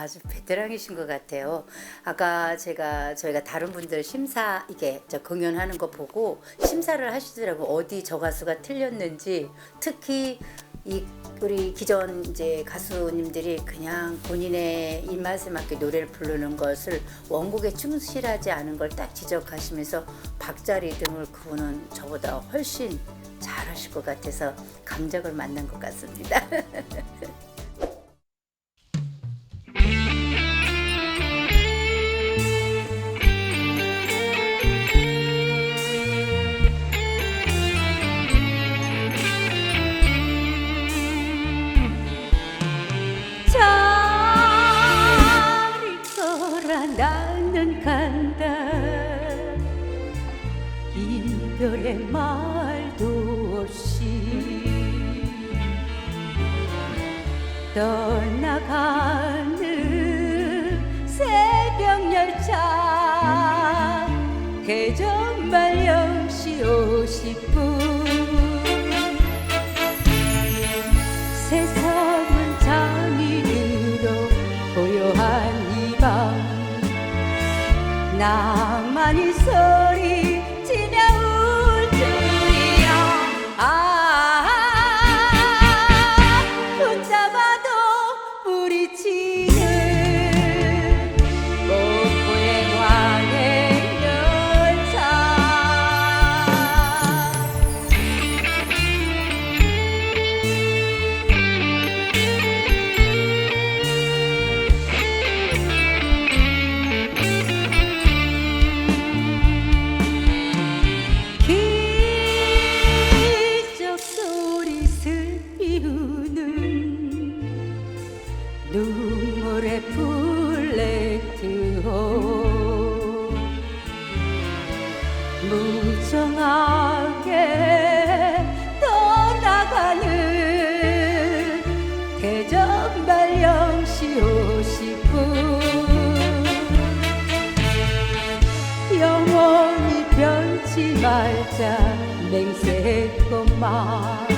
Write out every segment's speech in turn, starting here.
아주 베테랑이신 것 같아요. 아까 제가 저희가 다른 분들 심사 이게 저 공연하는 거 보고 심사를 하시더라고 어디 저 가수가 틀렸는지 특히 이 우리 기존 이제 가수님들이 그냥 본인의 입맛에 맞게 노래를 부르는 것을 원곡에 충실하지 않은 걸 딱 지적하시면서 박자 리듬을 그분은 저보다 훨씬 잘하실 것 같아서 감정을 만난 것 같습니다. 나는 간다. 이별의 말도 없이 떠나가는 새벽 열차. 대전발 0시 50분. 세상은 잠이 들어 고요한 이밤 나만이 소리 울 줄이야. 아 붙잡아도 뿌리치 영원히 변치 말자 맹세했건만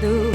눈